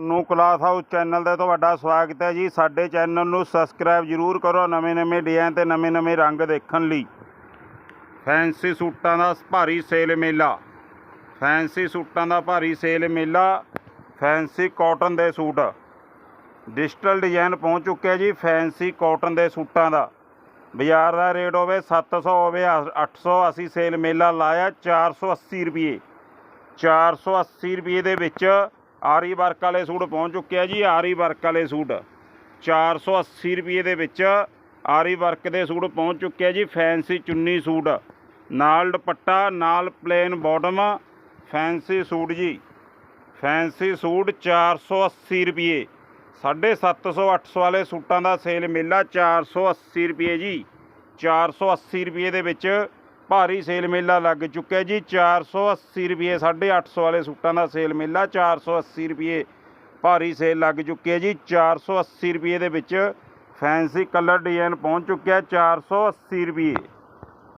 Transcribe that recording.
ਨੂੰ class house channel ਦਾ ਤੁਹਾਡਾ ਸਵਾਗਤ ਹੈ ਜੀ। ਸਾਡੇ ਚੈਨਲ ਨੂੰ ਸਬਸਕ੍ਰਾਈਬ ਜਰੂਰ ਕਰੋ ਨਵੇਂ-ਨਵੇਂ ਡਿਜ਼ਾਈਨ ਤੇ ਨਵੇਂ-ਨਵੇਂ ਰੰਗ ਦੇਖਣ ਲਈ। ਫੈਂਸੀ ਸੂਟਾਂ ਦਾ ਭਾਰੀ ਸੇਲ ਮੇਲਾ। ਫੈਂਸੀ ਸੂਟਾਂ ਦਾ ਭਾਰੀ ਸੇਲ ਮੇਲਾ, ਫੈਂਸੀ ਕਾਟਨ ਦੇ ਸੂਟ। ਡਿਜੀਟਲ ਡਿਜ਼ਾਈਨ ਪਹੁੰਚ ਚੁੱਕਿਆ ਜੀ ਫੈਂਸੀ ਕਾਟਨ ਦੇ ਸੂਟਾਂ ਦਾ। ਬਾਜ਼ਾਰ ਦਾ ਰੇਟ ਹੋਵੇ 700 ਹੋਵੇ 800 ਅਸੀਂ ਸੇਲ ਮੇਲਾ ਲਾਇਆ 480 ਰੁਪਏ। 480 ਰੁਪਏ ਦੇ ਵਿੱਚ ਆਰੀ ਵਰਕ ਵਾਲੇ ਸੂਟ ਪਹੁੰਚ ਚੁੱਕਿਆ ਜੀ, ਆਰੀ ਵਰਕ ਵਾਲੇ ਸੂਟ। 480 ਰੁਪਏ ਦੇ ਵਿੱਚ ਆਰੀ ਵਰਕ ਦੇ ਸੂਟ ਪਹੁੰਚ ਚੁੱਕਿਆ ਜੀ, ਫੈਂਸੀ ਚੁੰਨੀ ਸੂਟ। ਨਾਲ ਦੁਪੱਟਾ, ਨਾਲ ਪਲੇਨ ਬਾਟਮ ਫੈਂਸੀ ਸੂਟ ਜੀ। ਫੈਂਸੀ ਸੂਟ 480 ਰੁਪਏ। 750 800 ਵਾਲੇ ਸੂਟਾਂ ਦਾ ਸੇਲ ਮੇਲਾ 480 ਰੁਪਏ ਜੀ। 480 ਰੁਪਏ ਦੇ ਵਿੱਚ ਭਾਰੀ ਸੇਲ ਮੇਲਾ ਲੱਗ ਚੁੱਕਿਆ ਜੀ। 480 ਰੁਪਏ 850 ਵਾਲੇ ਸੂਟਾਂ ਦਾ ਸੇਲ ਮੇਲਾ 480 ਰੁਪਏ ਭਾਰੀ ਸੇਲ ਲੱਗ ਚੁੱਕੀ ਹੈ ਜੀ। 480 ਰੁਪਏ ਦੇ ਵਿੱਚ ਫੈਂਸੀ ਕਲਰ ਡਿਜ਼ਾਈਨ ਪਹੁੰਚ ਚੁੱਕਿਆ 480 ਰੁਪਏ।